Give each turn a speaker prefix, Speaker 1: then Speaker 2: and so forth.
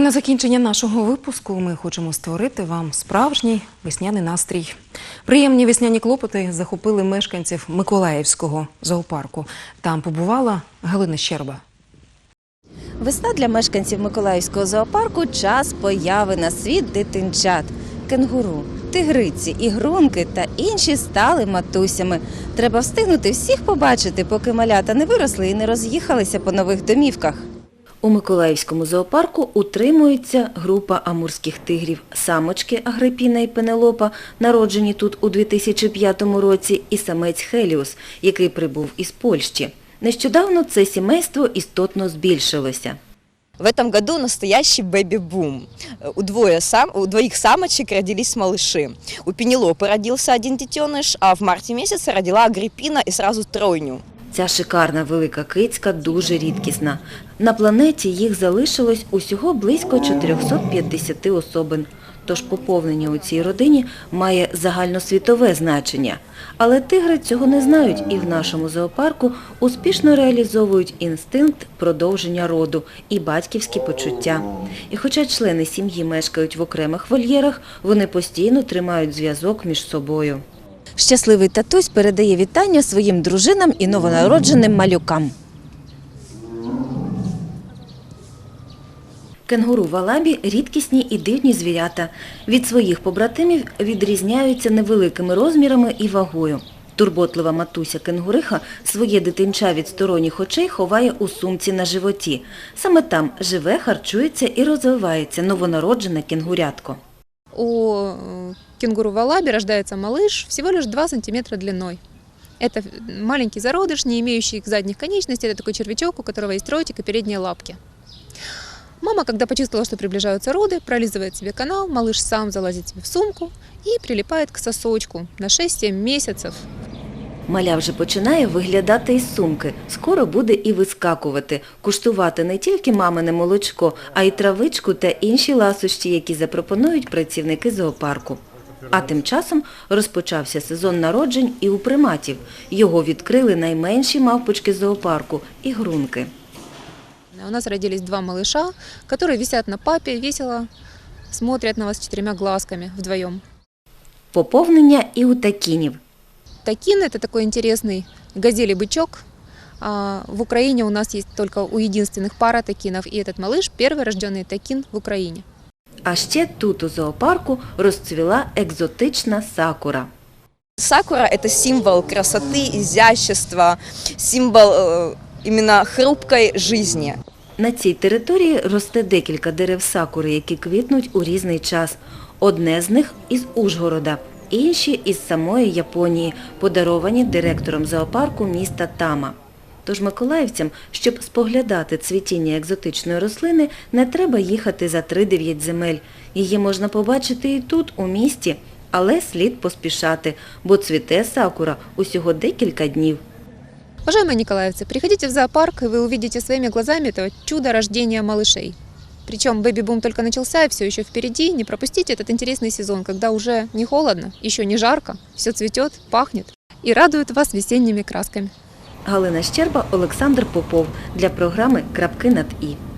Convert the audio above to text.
Speaker 1: і на закінчення нашого випуску ми хочемо створити вам справжній весняний настрій. Приємні весняні клопоти захопили мешканців Миколаївського зоопарку. Там побувала Галина Щерба.
Speaker 2: Весна для мешканців Миколаївського зоопарку час появи на світ дитинчат. Кенгуру, тигриці, ігрунки та інші стали матусями. Треба встигнути всіх побачити, поки малята не виросли і не роз'їхалися по нових домівках. У Миколаївському зоопарку утримується група амурських тигрів. Самочки Агрипіна і Пенелопа, народжені тут у 2005 році, і самець Хеліус, який прибув із Польщі. Нещодавно це сімейство істотно збільшилося.
Speaker 3: В этом году настоящий бэби-бум. У, двое сам, у двоих самочек родились малыши. У Пенелопы родился один детеныш, а в марте месяце родила Агриппина и сразу тройню.
Speaker 2: Ця шикарна велика кицька дуже рідкісна. На планеті їх залишилось усього близько 450 особин. Тож поповнення у цій родині має загальносвітове значення. Але тигри цього не знають і в нашому зоопарку успішно реалізовують інстинкт продовження роду і батьківські почуття. І хоча члени сім'ї мешкають в окремих вольєрах, вони постійно тримають зв'язок між собою. Щасливий татусь передає вітання своїм дружинам і новонародженим малюкам. Кенгуру валабі – рідкісні і дивні звірята. Від своїх побратимів відрізняються невеликими розмірами і вагою. Турботлива матуся кенгуриха своє дитинча від сторонніх очей ховає у сумці на животі. Саме там живе, харчується і розвивається новонароджене кенгурятко.
Speaker 4: У э, кенгуру валаби рождается малыш всего лишь 2 сантиметра длиной. Это маленький зародыш, не имеющий задних конечностей. Это такой червячок, у которого есть ротик и передние лапки. Мама, когда почувствовала, что приближаются роды, пролизывает себе канал, малыш сам залазит себе в сумку и прилипает к сосочку на 6-7 месяцев.
Speaker 2: Маля вже починає виглядати із сумки. Скоро буде і вискакувати, куштувати не тільки мамине молочко, а й травичку та інші ласощі, які запропонують працівники зоопарку. А тим часом розпочався сезон народжень і у приматів. Його відкрили найменші мавпочки зоопарку – ігрунки.
Speaker 4: У нас родились два малыша, которые висят на папе, весело смотрят на вас четырьмя глазками вдвоем.
Speaker 2: Поповнення і у такінів.
Speaker 4: Такин – это такой интересный газели-бычок. А, В Украине у нас есть только у единственных пара такинов, и этот малыш – первый рожденный такин в Украине.
Speaker 2: А ще тут у зоопарку розцвіла екзотична сакура.
Speaker 3: Сакура – это символ красоты, изящества, символ э, именно хрупкой жизни.
Speaker 2: На цій території росте декілька дерев сакури, які квітнуть у різний час. Одне з них із Ужгорода, інші із самої Японії, подаровані директором зоопарку міста Тама. Тож миколаївцям, щоб споглядати цвітіння екзотичної рослини, не треба їхати за 3-9 земель. Її можна побачити і тут, у місті, але слід поспішати, бо цвіте сакура усього декілька днів.
Speaker 4: Уважаемые николаевцы, приходите в зоопарк, и вы увидите своими глазами это чудо рождения малышей. Причем бэби-бум только начался, и все еще впереди. Не пропустите этот интересный сезон, когда уже не холодно, еще не жарко, все цветет, пахнет и радует вас весенними красками.
Speaker 2: Галина Щерба, Олександр Попов для програми «Крапки над І».